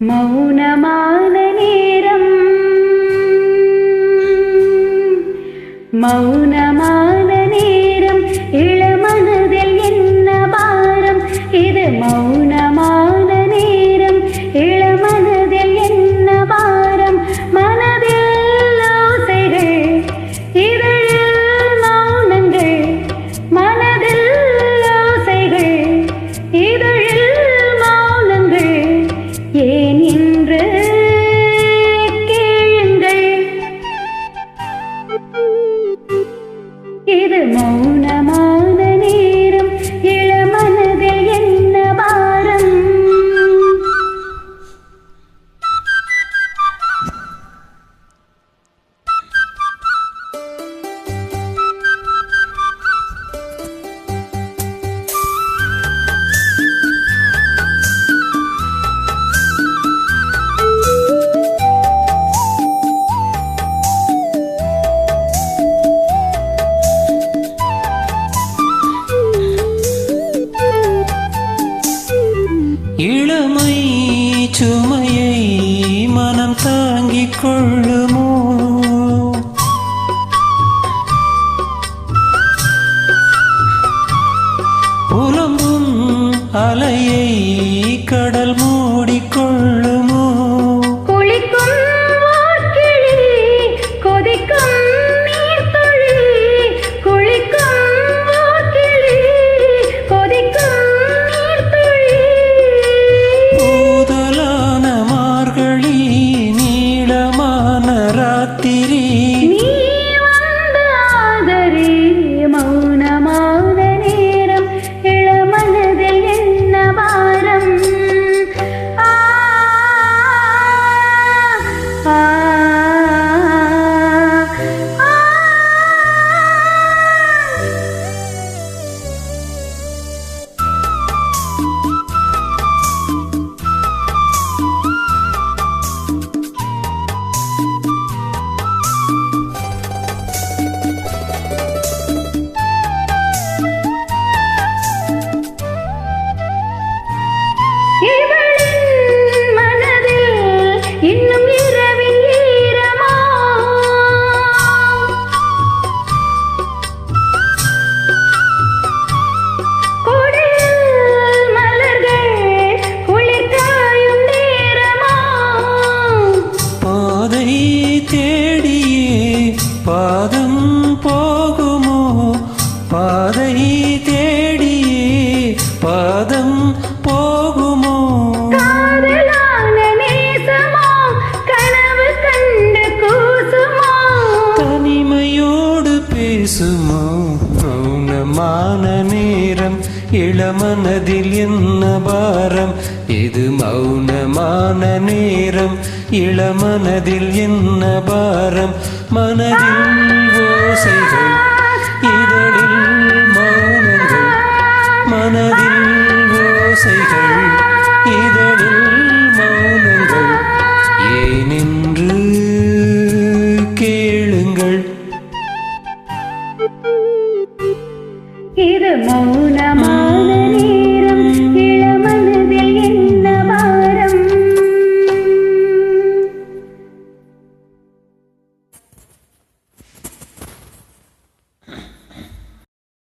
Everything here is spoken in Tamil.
மௌனமான நேரம் மௌனமான இளமை சுமையை மனம் தாங்கிக் கொள்ளுமோ புலம்பும் அலையை கடல் மூடிக்கொள்ளுமோ பாதம் போகுமோ? பாதை தேடியே பாதம் போகுமோ? காதலான நேசமோ கனவு கண்டு கூசுமோ? தனிமையோடு பேசுமோ? மௌனமான நேரம் இளமனதில் என்ன பாரம்? இது மௌனமான நேரம் இளமனதில் என்ன பாரம்? மனதில் ஓசைகள் இதழில் மௌனங்கள். மனதில் ஓசைகள் இதழில் மௌனங்கள். ஏனென்று கேளுங்கள். இது மௌன